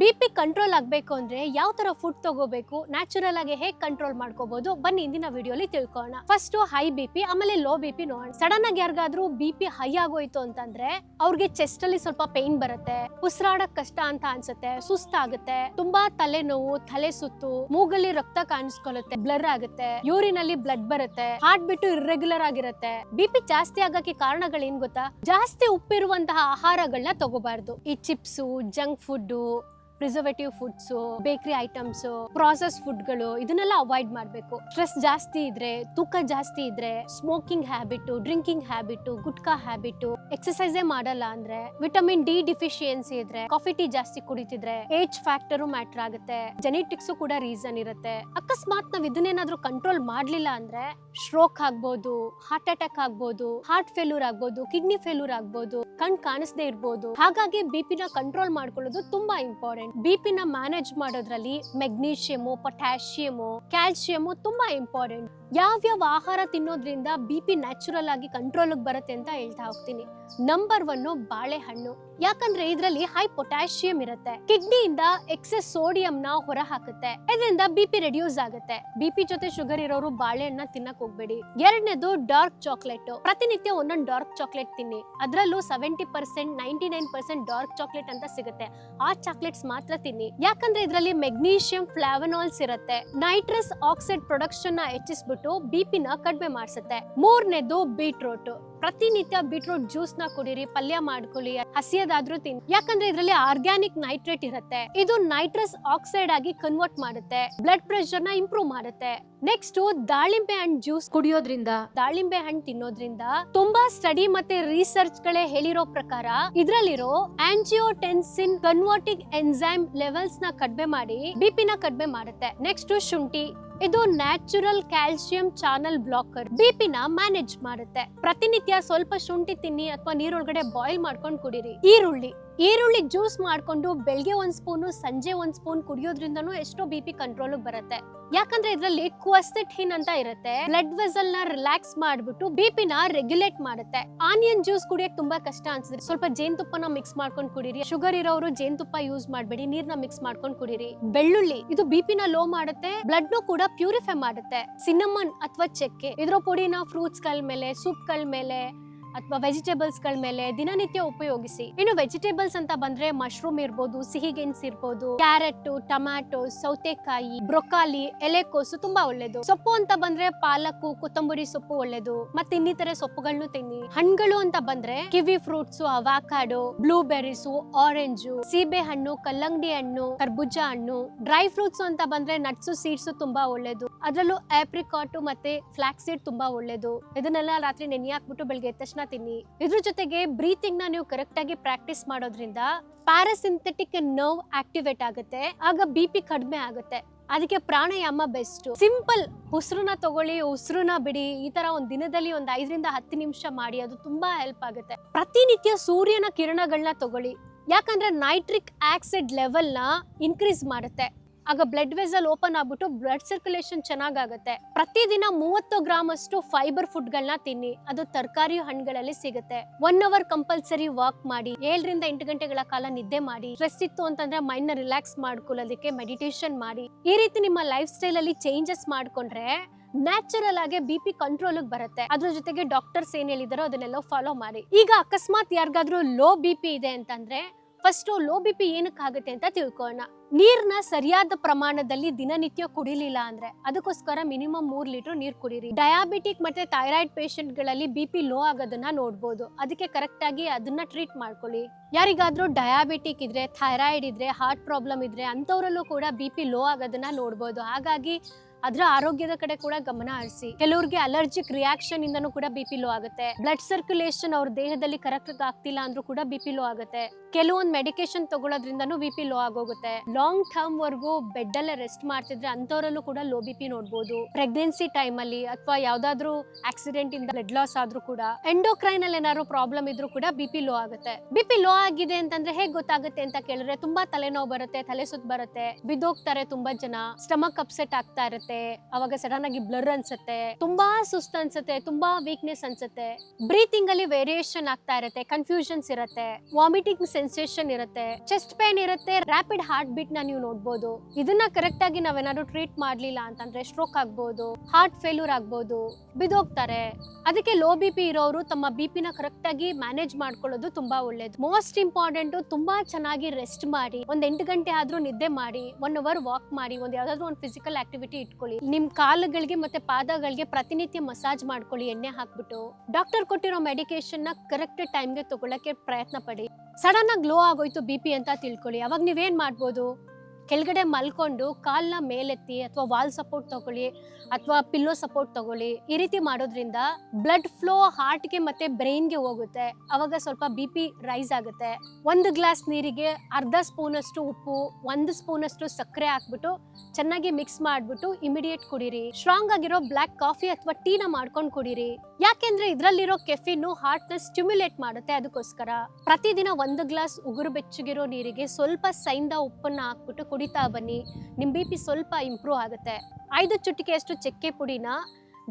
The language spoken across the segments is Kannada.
ಬಿ ಪಿ ಕಂಟ್ರೋಲ್ ಆಗಬೇಕು ಅಂದ್ರೆ ಯಾವ ತರ ಫುಡ್ ತಗೋಬೇಕು? ನ್ಯಾಚುರಲ್ ಆಗಿ ಹೇಗೆ ಕಂಟ್ರೋಲ್ ಮಾಡ್ಕೋಬಹುದು ಬನ್ನಿ ಇಂದಿನ ವಿಡಿಯೋಲಿ ತಿಳ್ಕೊಳ್ಳೋಣ. ಫಸ್ಟ್ ಹೈ ಬಿ ಪಿ ಆಮೇಲೆ ಲೋ ಬಿ ಪಿ ನೋಡೋಣ. ಸಡನ್ ಆಗಿ ಯಾರಿಗಾದ್ರೂ ಬಿ ಪಿ ಹೈ ಆಗೋಯ್ತು ಅಂತಂದ್ರೆ ಅವ್ರಿಗೆ ಚೆಸ್ಟ್ ಅಲ್ಲಿ ಸ್ವಲ್ಪ ಪೈನ್ ಬರುತ್ತೆ. ಉಸಿರಾಡಕ್ ಕಷ್ಟ ಅಂತ ಅನ್ಸುತ್ತೆ. ಸುಸ್ತಾಗುತ್ತೆ. ತುಂಬಾ ತಲೆನೋವು, ತಲೆ ಸುತ್ತು, ಮೂಗಲ್ಲಿ ರಕ್ತ ಕಾಣಿಸ್ಕೊಳ್ಳುತ್ತೆ. ಬ್ಲರ್ ಆಗುತ್ತೆ. ಯೂರಿನ್ ಅಲ್ಲಿ ಬ್ಲಡ್ ಬರುತ್ತೆ. ಹಾರ್ಟ್ ಬಿಟ್ಟು ಇರ್ರೆಗ್ಯುಲರ್ ಆಗಿರುತ್ತೆ. ಬಿ ಪಿ ಜಾಸ್ತಿ ಆಗಕ್ಕೆ ಕಾರಣಗಳೇನ್ ಗೊತ್ತಾ? ಜಾಸ್ತಿ ಉಪ್ಪಿರುವಂತಹ ಆಹಾರಗಳನ್ನ ತಗೋಬಾರ್ದು. ಈ chips junk food preservative foods bakery items process ಫುಡ್ಗಳು ಇದನ್ನೆಲ್ಲ ಅವಾಯ್ಡ್ ಮಾಡಬೇಕು. ಸ್ಟ್ರೆಸ್ ಜಾಸ್ತಿ ಇದ್ರೆ, ತೂಕ ಜಾಸ್ತಿ ಇದ್ರೆ smoking habit drinking habit gutka habit ಎಕ್ಸಸೈಸೇ ಮಾಡಲ್ಲ ಅಂದ್ರೆ ವಿಟಮಿನ್ ಡಿ ಡಿಫಿಷಿಯನ್ಸಿ ಇದ್ರೆ ಕಾಫಿ ಟೀ ಜಾಸ್ತಿ ಕುಡಿತಿದ್ರೆ ಏಜ್ ಫ್ಯಾಕ್ಟರು ಮ್ಯಾಟರ್ ಆಗುತ್ತೆ ಜೆನೆಟಿಕ್ಸ್ ಕೂಡ ರೀಸನ್ ಇರುತ್ತೆ. ಅಕಸ್ಮಾತ್ ನಾವ್ ಇದನ್ನೇನಾದ್ರೂ ಕಂಟ್ರೋಲ್ ಮಾಡ್ಲಿಲ್ಲ ಅಂದ್ರೆ ಸ್ಟ್ರೋಕ್ ಆಗ್ಬೋದು ಹಾರ್ಟ್ ಅಟ್ಯಾಕ್ ಆಗ್ಬೋದು ಹಾರ್ಟ್ ಫೇಲ್ಯೂರ್ ಆಗ್ಬೋದು ಕಿಡ್ನಿ ಫೇಲ್ಯೂರ್ ಆಗ್ಬೋದು, ಕಣ್ ಕಾಣಿಸದೇ ಇರ್ಬೋದು. ಹಾಗಾಗಿ ಬಿ ಪಿನ ಕಂಟ್ರೋಲ್ ಮಾಡ್ಕೊಳ್ಳೋದು ತುಂಬಾ ಇಂಪಾರ್ಟೆಂಟ್ ಬಿ ಪಿನ ಮ್ಯಾನೇಜ್ ಮಾಡೋದ್ರಲ್ಲಿ ಮೆಗ್ನೀಷಿಯಮು ಪೊಟ್ಯಾಷಿಯಮು ಕ್ಯಾಲ್ಸಿಯಮು ತುಂಬಾ ಇಂಪಾರ್ಟೆಂಟ್ ಯಾವ್ಯಾವ ಆಹಾರ ತಿನ್ನೋದ್ರಿಂದ ಬಿ ಪಿ ನ್ಯಾಚುರಲ್ ಆಗಿ ಕಂಟ್ರೋಲ್ ಬರುತ್ತೆ ಅಂತ ಹೇಳ್ತಾ ಹೋಗ್ತೀನಿ. ನಂಬರ್ ಒನ್ ಬಾಳೆಹಣ್ಣು. ಯಾಕಂದ್ರೆ ಇದರಲ್ಲಿ ಹೈ ಪೊಟ್ಯಾಷಿಯಂ ಇರುತ್ತೆ. ಕಿಡ್ನಿಯಿಂದ ಎಕ್ಸೆಸ್ ಸೋಡಿಯಂ ನ ಹೊರ ಹಾಕುತ್ತೆ ಇದರಿಂದ ಬಿ ಪಿ ರೆಡ್ಯೂಸ್ ಆಗುತ್ತೆ. ಬಿ ಪಿ ಜೊತೆ ಶುಗರ್ ಇರೋರು ಬಾಳೆಹಣ್ಣ ತಿನ್ನಕ್ ಹೋಗ್ಬೇಡಿ. ಎರಡನೇದು ಡಾರ್ಕ್ ಚಾಕ್ಲೇಟ್ ಪ್ರತಿನಿತ್ಯ ಒಂದೊಂದು ಡಾರ್ಕ್ ಚಾಕ್ಲೇಟ್ ತಿನ್ನಿ. ಅದರಲ್ಲೂ seventy percent ninety nine percent dark chocolate ಅಂತ ಸಿಗುತ್ತೆ. ಆ ಚಾಕ್ಲೇಟ್ಸ್ ಮಾತ್ರ ತಿನ್ನಿ. ಯಾಕಂದ್ರೆ ಇದರಲ್ಲಿ ಮೆಗ್ನೀಷಿಯಂ ಫ್ಲಾವನಾಲ್ಸ್ ಇರುತ್ತೆ. ನೈಟ್ರಸ್ ಆಕ್ಸೈಡ್ ಪ್ರೊಡಕ್ಷನ್ನ ಹೆಚ್ಚಿಸ್ಬಿಟ್ಟು ಬಿ ನ ಕಡಿಮೆ ಮಾಡಿಸುತ್ತೆ. ಮೂರನೇದು ಬೀಟ್ರೂಟ್ ಪ್ರತಿನಿತ್ಯ ಬೀಟ್ರೂಟ್ ಜ್ಯೂಸ್ನ ಕುಡೀರಿ, ಪಲ್ಯ ಮಾಡ್ಕೊಳ್ಳಿ, ಹಸಿಯದಾದ್ರೂ ತಿನ್ನಿ ಯಾಕಂದ್ರೆ ಇದರಲ್ಲಿ ಆರ್ಗ್ಯಾನಿಕ್ ನೈಟ್ರೇಟ್ ಇರುತ್ತೆ. ಇದು ನೈಟ್ರಸ್ ಆಕ್ಸೈಡ್ ಆಗಿ ಕನ್ವರ್ಟ್ ಮಾಡುತ್ತೆ. ಬ್ಲಡ್ ಪ್ರೆಷರ್ನ ಇಂಪ್ರೂವ್ ಮಾಡುತ್ತೆ. ನೆಕ್ಸ್ಟ್ ದಾಳಿಂಬೆ ಹಣ್ಣು ಜ್ಯೂಸ್ ಕುಡಿಯೋದ್ರಿಂದ. ದಾಳಿಂಬೆ ಹಣ್ಣು ತಿನ್ನೋದ್ರಿಂದ ತುಂಬಾ ಸ್ಟಡಿ ಮತ್ತೆ ರಿಸರ್ಚ್ ಗಳೇ ಹೇಳಿರೋ ಪ್ರಕಾರ ಇದ್ರಲ್ಲಿರೋ ಆಂಜಿಯೋಟೆನ್ಸಿನ್ ಕನ್ವರ್ಟಿಂಗ್ ಎನ್ಸೈಮ್ ಲೆವೆಲ್ಸ್ನ ಕಡಿಮೆ ಮಾಡಿ ಬಿಪಿ ನ ಕಡಿಮೆ ಮಾಡುತ್ತೆ. ನೆಕ್ಸ್ಟ್ ಶುಂಠಿ. ಇದು natural calcium channel blocker. BP ನ ಮ್ಯಾನೇಜ್ ಮಾಡುತ್ತೆ. ಪ್ರತಿನಿತ್ಯ ಸ್ವಲ್ಪ ಶುಂಠಿ ತಿನ್ನಿ ಅಥವಾ ನೀರೊಳಗಡೆ ಬಾಯ್ಲ್ ಮಾಡ್ಕೊಂಡು ಕುಡಿರಿ. ಈರುಳ್ಳಿ. ಈರುಳ್ಳಿ ಜ್ಯೂಸ್ ಮಾಡ್ಕೊಂಡು ಬೆಳಗ್ಗೆ ಒಂದ್ ಸ್ಪೂನು ಸಂಜೆ ಒಂದ್ ಸ್ಪೂನ್ ಕುಡಿಯೋದ್ರಿಂದನೂ ಎಷ್ಟೋ ಬಿ ಪಿ ಕಂಟ್ರೋಲ್ ಬರುತ್ತೆ. ಯಾಕಂದ್ರೆ ಇದರಲ್ಲಿ ಕ್ವಸ್ಟಿನ್ ಅಂತ ಇರುತ್ತೆ. ಬ್ಲಡ್ ವೆಸಲ್ನ ರಿಲ್ಯಾಕ್ಸ್ ಮಾಡ್ಬಿಟ್ಟು ಬಿ ಪಿ ನ ರೆಗ್ಯುಲೇಟ್ ಮಾಡುತ್ತೆ. ಆನಿಯನ್ ಜ್ಯೂಸ್ ಕುಡಿಯಕ್ ತುಂಬಾ ಕಷ್ಟ ಅನ್ಸುತ್ತೆ. ಸ್ವಲ್ಪ ಜೇನುತುಪ್ಪನ ಮಿಕ್ಸ್ ಮಾಡ್ಕೊಂಡು ಕುಡಿರಿ. ಶುಗರ್ ಇರೋರು ಜೇನುತುಪ್ಪ ಯೂಸ್ ಮಾಡಬೇಡಿ, ನೀರ್ನ ಮಿಕ್ಸ್ ಮಾಡ್ಕೊಂಡು ಕುಡಿರಿ. ಬೆಳ್ಳುಳ್ಳಿ, ಇದು ಬಿ ನ ಲೋ ಮಾಡುತ್ತೆ. ಬ್ಲಡ್ ನು ಕೂಡ ಪ್ಯೂರಿಫೈ ಮಾಡುತ್ತೆ. ಸಿನ್ನಮನ್ ಅಥವಾ ಚಕ್ಕೆ, ಇದ್ರ ಪುಡಿನ ಫ್ರೂಟ್ಸ್ಗಳ ಮೇಲೆ ಸೂಪ್ಗಳ ಮೇಲೆ ಅಥವಾ ವೆಜಿಟೇಬಲ್ಸ್ಗಳ ಮೇಲೆ ದಿನನಿತ್ಯ ಉಪಯೋಗಿಸಿ. ಇನ್ನು ವೆಜಿಟೇಬಲ್ಸ್ ಅಂತ ಬಂದ್ರೆ ಮಶ್ರೂಮ್ ಇರ್ಬೋದು, ಸಿಹಿ ಗೆಣಸ್ ಇರ್ಬೋದು, ಕ್ಯಾರೆಟ್, ಟೊಮ್ಯಾಟೊ, ಸೌತೆಕಾಯಿ, ಬ್ರೊಕಾಲಿ ಎಲೆಕೋಸು ತುಂಬಾ ಒಳ್ಳೇದು. ಸೊಪ್ಪು ಅಂತ ಬಂದ್ರೆ ಪಾಲಕ್ಕು, ಕೊತ್ತಂಬರಿ ಸೊಪ್ಪು ಒಳ್ಳೇದು. ಮತ್ತೆ ಇನ್ನಿತರ ಸೊಪ್ಪುಗಳನ್ನು ತಿನ್ನಿ. ಹಣ್ಣುಗಳು ಅಂತ ಬಂದ್ರೆ ಕಿವಿ ಫ್ರೂಟ್ಸ್, ಅವಾಕಾಡೋ ಬ್ಲೂಬೆರೀಸು ಆರೆಂಜು, ಸೀಬೆ ಹಣ್ಣು, ಕಲ್ಲಂಗಡಿ ಹಣ್ಣು, ಕರ್ಬುಜ ಹಣ್ಣು, ಡ್ರೈ ಫ್ರೂಟ್ಸ್ ಅಂತ ಬಂದ್ರೆ ನಟ್ಸು, ಸೀಡ್ಸ್ ತುಂಬಾ ಒಳ್ಳೇದು. ಅದರಲ್ಲೂ ಆಪ್ರಿಕಾಟು ಮತ್ತೆ ಫ್ಲಾಕ್ ಸೀಡ್ ತುಂಬಾ ಒಳ್ಳೇದು. ಇದನ್ನೆಲ್ಲ ರಾತ್ರಿ ನೆನೆ ಹಾಕ್ಬಿಟ್ಟು ಬೆಳಗ್ಗೆ ತಕ್ಷಣ ತಿನ್ನಿ ಇದ್ರ ಜೊತೆಗೆ ಬ್ರೀತಿಂಗ್ನ ನೀವು ಕರೆಕ್ಟ್ ಆಗಿ ಪ್ರಾಕ್ಟೀಸ್ ಮಾಡೋದ್ರಿಂದ ಪ್ಯಾರಾಸಿಂಥೆಟಿಕ್ ನರ್ವ್ ಆಕ್ಟಿವೇಟ್ ಆಗುತ್ತೆ, ಆಗ ಬಿ ಪಿ ಕಡಿಮೆ ಆಗುತ್ತೆ. ಅದಕ್ಕೆ ಪ್ರಾಣಾಯಾಮ ಬೆಸ್ಟ್ ಸಿಂಪಲ್ ಉಸಿರನ್ನ ತಗೊಳ್ಳಿ ಉಸಿರನ್ನ ಬಿಡಿ, ಈ ತರ ಒಂದ್ ದಿನದಲ್ಲಿ ಒಂದ್ ಐದರಿಂದ ಹತ್ತು ನಿಮಿಷ ಮಾಡಿ, ಅದು ತುಂಬಾ ಹೆಲ್ಪ್ ಆಗುತ್ತೆ. ಪ್ರತಿನಿತ್ಯ ಸೂರ್ಯನ ಕಿರಣಗಳನ್ನ ತಗೊಳ್ಳಿ. ಯಾಕಂದ್ರೆ ನೈಟ್ರಿಕ್ ಆಕ್ಸೈಡ್ನ ಇನ್ಕ್ರೀಸ್ ಮಾಡುತ್ತೆ. ಆಗ ಬ್ಲಡ್ ವೆಸಲ್ ಓಪನ್ ಆಗ್ಬಿಟ್ಟು ಬ್ಲಡ್ ಸರ್ಕ್ಯುಲೇಷನ್ ಚೆನ್ನಾಗಾಗುತ್ತೆ. ಪ್ರತಿದಿನ ಮೂವತ್ತು ಗ್ರಾಮ್ ಅಷ್ಟು ಫೈಬರ್ ಫುಡ್ ಗಳನ್ನ ತಿನ್ನಿ. ಅದು ತರಕಾರಿ ಹಣ್ಣುಗಳಲ್ಲಿ ಸಿಗುತ್ತೆ. ಒನ್ ಅವರ್ ಕಂಪಲ್ಸರಿ ವಾಕ್ ಮಾಡಿ, ಏಳರಿಂದ ಎಂಟು ಗಂಟೆಗಳ ಕಾಲ ನಿದ್ದೆ ಮಾಡಿ ಸ್ಟ್ರೆಸ್ ಇತ್ತು ಅಂತಂದ್ರೆ ಮೈಂಡ್ನ ರಿಲ್ಯಾಕ್ಸ್ ಮಾಡ್ಕೊಳ್ಳೋದಕ್ಕೆ ಮೆಡಿಟೇಷನ್ ಮಾಡಿ. ಈ ರೀತಿ ನಿಮ್ಮ ಲೈಫ್ ಸ್ಟೈಲ್ ಅಲ್ಲಿ ಚೇಂಜಸ್ ಮಾಡ್ಕೊಂಡ್ರೆ ನ್ಯಾಚುರಲ್ ಆಗಿ ಬಿ ಪಿ ಕಂಟ್ರೋಲ್ ಬರುತ್ತೆ. ಅದ್ರ ಜೊತೆಗೆ ಡಾಕ್ಟರ್ಸ್ ಏನ್ ಹೇಳಿದಾರೋ ಅದನ್ನೆಲ್ಲ ಫಾಲೋ ಮಾಡಿ. ಈಗ ಅಕಸ್ಮಾತ್ ಯಾರಿಗಾದ್ರೂ ಲೋ ಬಿ ಪಿ ಇದೆ ಅಂತಂದ್ರೆ ಫಸ್ಟ್ ಲೋ ಬಿ ಪಿ ಏನಕ್ಕಾಗುತ್ತೆ ಅಂತ ತಿಳ್ಕೊಳ್ಳೋಣ. ನೀರ್ನ ಸರಿಯಾದ ಪ್ರಮಾಣದಲ್ಲಿ ದಿನನಿತ್ಯ ಕುಡಿಲಿಲ್ಲ ಅಂದ್ರೆ ಅದಕ್ಕೋಸ್ಕರ ಮಿನಿಮಮ್ ಮೂರ್ ಲೀಟರ್ ನೀರ್ ಕುಡಿರಿ. ಡಯಾಬಿಟಿಕ್ ಮತ್ತೆ ಥೈರಾಯ್ಡ್ ಪೇಷಂಟ್ಗಳಲ್ಲಿ ಬಿ ಪಿ ಲೋ ಆಗೋದನ್ನ ನೋಡ್ಬೋದು. ಅದಕ್ಕೆ ಕರೆಕ್ಟ್ ಆಗಿ ಅದನ್ನ ಟ್ರೀಟ್ ಮಾಡ್ಕೊಳ್ಳಿ. ಯಾರಿಗಾದ್ರೂ ಡಯಾಬಿಟಿಕ್ ಇದ್ರೆ, ಥೈರಾಯ್ಡ್ ಇದ್ರೆ ಹಾರ್ಟ್ ಪ್ರಾಬ್ಲಮ್ ಇದ್ರೆ ಅಂತವರಲ್ಲೂ ಕೂಡ ಬಿ ಪಿ ಲೋ ಆಗೋದನ್ನ ನೋಡ್ಬೋದು. ಹಾಗಾಗಿ ಅದರ ಆರೋಗ್ಯದ ಕಡೆ ಕೂಡ ಗಮನ ಹರಿಸಿ. ಕೆಲವ್ರಿಗೆ ಅಲರ್ಜಿಕ್ ರಿಯಾಕ್ಷನ್ ಇಂದನೂ ಕೂಡ ಬಿ ಪಿ ಲೋ ಆಗುತ್ತೆ. ಬ್ಲಡ್ ಸರ್ಕ್ಯುಲೇಷನ್ ಅವ್ರ ದೇಹದಲ್ಲಿ ಕರೆಕ್ಟ್ ಆಗ್ತಿಲ್ಲ ಅಂದ್ರೂ ಕೂಡ ಬಿ ಪಿ ಲೋ ಆಗುತ್ತೆ. ಕೆಲವೊಂದು ಮೆಡಿಕೇಶನ್ ತಗೊಳ್ಳೋದ್ರಿಂದನೂ ಬಿ ಪಿ ಲೋ ಆಗೋಗುತ್ತೆ. ಲಾಂಗ್ ಟರ್ಮ್ ವರ್ಗೂ ಬೆಡ್ ಅಲ್ಲೇ ರೆಸ್ಟ್ ಮಾಡ್ತಿದ್ರೆ ಅಂತವರಲ್ಲೂ ಕೂಡ ಲೋ ಬಿ ಪಿ ನೋಡ್ಬೋದು. ಪ್ರೆಗ್ನೆನ್ಸಿ ಟೈಮ್ ಅಲ್ಲಿ ಅಥವಾ ಯಾವ್ದಾದ್ರು ಆಕ್ಸಿಡೆಂಟ್ ಇಂದ ಬ್ಲಡ್ ಲಾಸ್ ಆದ್ರೂ ಕೂಡ ಎಂಡೋಕ್ರೈನ್ ಅಲ್ಲಿ ಏನಾದ್ರು ಪ್ರಾಬ್ಲಮ್ ಇದ್ರೂ ಕೂಡ ಬಿ ಪಿ ಲೋ ಆಗುತ್ತೆ. ಬಿ ಪಿ ಲೋ ಆಗಿದೆ ಅಂತಂದ್ರೆ ಹೇಗ್ ಗೊತ್ತಾಗುತ್ತೆ ಅಂತ ಕೇಳಿದ್ರೆ ತುಂಬಾ ತಲೆನೋವು ಬರುತ್ತೆ, ತಲೆ ಸುತ್ತ ಬರುತ್ತೆ, ಬಿದ್ದೋಗ್ತಾರೆ ತುಂಬಾ ಜನ ಸ್ಟಮಕ್ ಅಪ್ಸೆಟ್ ಆಗ್ತಾ ಇರುತ್ತೆ. ಅವಾಗ ಸಡನ್ ಆಗಿ ಬ್ಲರ್ ಅನ್ಸುತ್ತೆ, ತುಂಬಾ ಸುಸ್ತು ಅನ್ಸುತ್ತೆ, ತುಂಬಾ ವೀಕ್ನೆಸ್ ಅನ್ಸುತ್ತೆ. ಬ್ರೀತಿಂಗ್ ಅಲ್ಲಿ ವೇರಿಯೇಷನ್ ಆಗ್ತಾ ಇರುತ್ತೆ ಕನ್ಫ್ಯೂಷನ್ಸ್ ಇರುತ್ತೆ ವಾಮಿಟಿಂಗ್ ಸೆನ್ಸೇಷನ್ ಇರುತ್ತೆ ಚೆಸ್ಟ್ ಪೇನ್ ಇರುತ್ತೆ ರ್ಯಾಪಿಡ್ ಹಾರ್ಟ್ ಬೀಟ್ನ ನೀವು ನೋಡ್ಬೋದು. ಇದನ್ನ ಕರೆಕ್ಟ್ ಆಗಿ ನಾವೇನಾದ್ರು ಟ್ರೀಟ್ ಮಾಡ್ಲಿಲ್ಲ ಅಂತಂದ್ರೆ ಸ್ಟ್ರೋಕ್ ಆಗ್ಬೋದು ಹಾರ್ಟ್ ಫೇಲ್ಯೂರ್ ಆಗ್ಬೋದು ಬಿದೋಗ್ತಾರೆ ಅದಕ್ಕೆ ಲೋ ಬಿ ಪಿ ಇರೋರು ತಮ್ಮ ಬಿ ಪಿನ ಕರೆಕ್ಟ್ ಆಗಿ ಮ್ಯಾನೇಜ್ ಮಾಡ್ಕೊಳ್ಳೋದು ತುಂಬಾ ಒಳ್ಳೇದು. ಮೋಸ್ಟ್ ಇಂಪಾರ್ಟೆಂಟ್ ತುಂಬಾ ಚೆನ್ನಾಗಿ ರೆಸ್ಟ್ ಮಾಡಿ, ಒಂದ್ ಎಂಟು ಗಂಟೆ ಆದ್ರೂ ನಿದ್ದೆ ಮಾಡಿ ಒನ್ ಅವರ್ ವಾಕ್ ಮಾಡಿ, ಒಂದ್ ಯಾವ್ದಾದ್ರು ಒಂದು ಫಿಸಿಕಲ್ ಆಕ್ಟಿವಿಟಿ ಇಟ್ಕೊಳ್ಳಿ. ನಿಮ್ ಕಾಲುಗಳಿಗೆ ಮತ್ತೆ ಪಾದಗಳಿಗೆ ಪ್ರತಿನಿತ್ಯ ಮಸಾಜ್ ಮಾಡ್ಕೊಳ್ಳಿ, ಎಣ್ಣೆ ಹಾಕ್ಬಿಟ್ಟು. ಡಾಕ್ಟರ್ ಕೊಟ್ಟಿರೋ ಮೆಡಿಕೇಶನ್ನ ಕರೆಕ್ಟ್ ಟೈಮ್ಗೆ ತಗೊಳ್ಳಕ್ಕೆ ಪ್ರಯತ್ನ ಪಡಿ. ಸಡನ್ ಆಗಿ ಗ್ಲೋ ಆಗೋಯ್ತು ಬಿ ಪಿ ಅಂತ ತಿಳ್ಕೊಳ್ಳಿ. ಅವಾಗ ನೀವೇನ್ ಮಾಡ್ಬೋದು? ಕೆಳಗಡೆ ಮಲ್ಕೊಂಡು ಕಾಲ್ನ ಮೇಲೆತ್ತಿ ಅಥವಾ ವಾಲ್ ಸಪೋರ್ಟ್ ತಗೊಳ್ಳಿ ಅಥವಾ ಪಿಲ್ಲೋ ಸಪೋರ್ಟ್ ತಗೊಳ್ಳಿ, ಈ ರೀತಿ ಮಾಡೋದ್ರಿಂದ ಬ್ಲಡ್ ಫ್ಲೋ ಹಾರ್ಟ್ಗೆ ಮತ್ತೆ ಬ್ರೈನ್ಗೆ ಹೋಗುತ್ತೆ. ಅವಾಗ ಸ್ವಲ್ಪ ಬಿ ಪಿ ರೈಸ್ ಆಗುತ್ತೆ. ಒಂದು ಗ್ಲಾಸ್ ನೀರಿಗೆ ಅರ್ಧ ಸ್ಪೂನ್ ಅಷ್ಟು ಉಪ್ಪು, ಒಂದು ಸ್ಪೂನ್ ಅಷ್ಟು ಸಕ್ಕರೆ ಹಾಕ್ಬಿಟ್ಟು ಚೆನ್ನಾಗಿ ಮಿಕ್ಸ್ ಮಾಡ್ಬಿಟ್ಟು ಇಮಿಡಿಯೇಟ್ ಕುಡೀರಿ. ಸ್ಟ್ರಾಂಗ್ ಆಗಿರೋ ಬ್ಲಾಕ್ ಕಾಫಿ ಅಥವಾ ಟೀನ ಮಾಡ್ಕೊಂಡು ಕುಡೀರಿ. ಯಾಕೆಂದ್ರೆ ಇದರಲ್ಲಿರೋ ಕೆಫಿನ್ ಹಾರ್ಟ್ನ ಸ್ಟಿಮ್ಯುಲೇಟ್ ಮಾಡುತ್ತೆ ಅದಕ್ಕೋಸ್ಕರ. ಪ್ರತಿದಿನ ಒಂದು ಗ್ಲಾಸ್ ಉಗುರು ಬೆಚ್ಚಗಿರೋ ನೀರಿಗೆ ಸ್ವಲ್ಪ ಸೈಂದ ಉಪ್ಪನ್ನ ಹಾಕ್ಬಿಟ್ಟು ಕುಡಿತಾ ಬನ್ನಿ ನಿಮ್ಮ ಬಿ ಪಿ ಸ್ವಲ್ಪ ಇಂಪ್ರೂವ್ ಆಗುತ್ತೆ. ಐದು ಚುಟಿಕೆಯಷ್ಟು ಚಕ್ಕೆ ಪುಡಿನ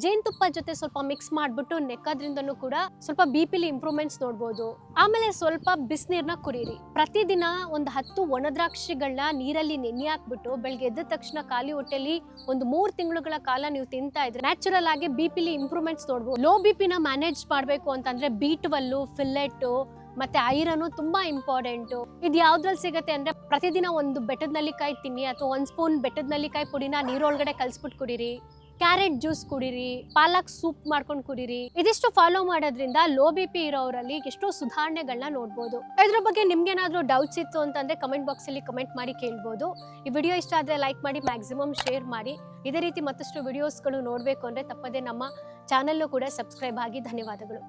ಜೇನುತುಪ್ಪ ಜೊತೆ ಸ್ವಲ್ಪ ಮಿಕ್ಸ್ ಮಾಡಿಬಿಟ್ಟು ನೆಕ್ಕೋದ್ರಿಂದನೂ ಕೂಡ ಸ್ವಲ್ಪ ಬಿ ಪಿಲಿ ಇಂಪ್ರೂವ್ಮೆಂಟ್ಸ್ ನೋಡ್ಬೋದು. ಆಮೇಲೆ ಸ್ವಲ್ಪ ಬಿಸಿನೀರನ್ನ ಕುಡೀರಿ. ಪ್ರತಿದಿನ ಒಂದು ಹತ್ತು ಒಣದ್ರಾಕ್ಷಿಗಳನ್ನ ನೀರಲ್ಲಿ ನೆನೆ ಹಾಕ್ಬಿಟ್ಟು ಬೆಳಗ್ಗೆ ಎದ್ದ ತಕ್ಷಣ ಖಾಲಿ ಹೊಟ್ಟೆಲಿ ಒಂದು ಮೂರು ತಿಂಗಳುಗಳ ಕಾಲ ನೀವು ತಿಂತಾ ಇದ್ರೆ ನ್ಯಾಚುರಲ್ ಆಗಿ ಬಿ ಪಿಲಿ ಇಂಪ್ರೂವ್ಮೆಂಟ್ಸ್ ನೋಡ್ಬೋದು. ಲೋ ಬಿ ಪಿನ ಮ್ಯಾನೇಜ್ ಮಾಡಬೇಕು ಅಂತಂದ್ರೆ ಬೀಟ್ವಲ್ಲು ಫಿಲ್ಲೆಟ್ ಮತ್ತೆ ಐರನ್ ತುಂಬಾ ಇಂಪಾರ್ಟೆಂಟ್. ಇದು ಯಾವ್ದ್ರಲ್ಲಿ ಸಿಗುತ್ತೆ ಅಂದ್ರೆ ಪ್ರತಿದಿನ ಒಂದು ಬೆಟ್ಟದ ನಲ್ಲಿಕಾಯಿ ತಿನ್ನಿ ಅಥವಾ ಒಂದ್ ಸ್ಪೂನ್ ಬೆಟ್ಟದ ನಲ್ಲಿಕಾಯಿ ಪುಡಿನ ನೀರೊಳಗಡೆ ಕಲ್ಸ್ಬಿಟ್ಟು ಕುಡೀರಿ. ಕ್ಯಾರೆಟ್ ಜ್ಯೂಸ್ ಕುಡೀರಿ, ಪಾಲಕ್ ಸೂಪ್ ಮಾಡ್ಕೊಂಡು ಕುಡೀರಿ. ಇದಿಷ್ಟು ಫಾಲೋ ಮಾಡೋದ್ರಿಂದ ಲೋ ಬಿ ಪಿ ಇರೋರಲ್ಲಿ ಎಷ್ಟೋ ಸುಧಾರಣೆಗಳನ್ನ ನೋಡ್ಬೋದು. ಇದ್ರ ಬಗ್ಗೆ ನಿಮ್ಗೇನಾದ್ರೂ ಡೌಟ್ಸ್ ಇತ್ತು ಅಂತಂದ್ರೆ ಕಮೆಂಟ್ ಬಾಕ್ಸ್ ಅಲ್ಲಿ ಕಮೆಂಟ್ ಮಾಡಿ ಕೇಳ್ಬೋದು. ಈ ವಿಡಿಯೋ ಇಷ್ಟ ಆದ್ರೆ ಲೈಕ್ ಮಾಡಿ ಮ್ಯಾಕ್ಸಿಮಮ್ ಶೇರ್ ಮಾಡಿ. ಇದೇ ರೀತಿ ಮತ್ತಷ್ಟು ವಿಡಿಯೋಸ್ಗಳು ನೋಡಬೇಕು ಅಂದ್ರೆ ತಪ್ಪದೆ ನಮ್ಮ ಚಾನಲ್ನು ಕೂಡ ಸಬ್ಸ್ಕ್ರೈಬ್ ಆಗಿ ಧನ್ಯವಾದಗಳು.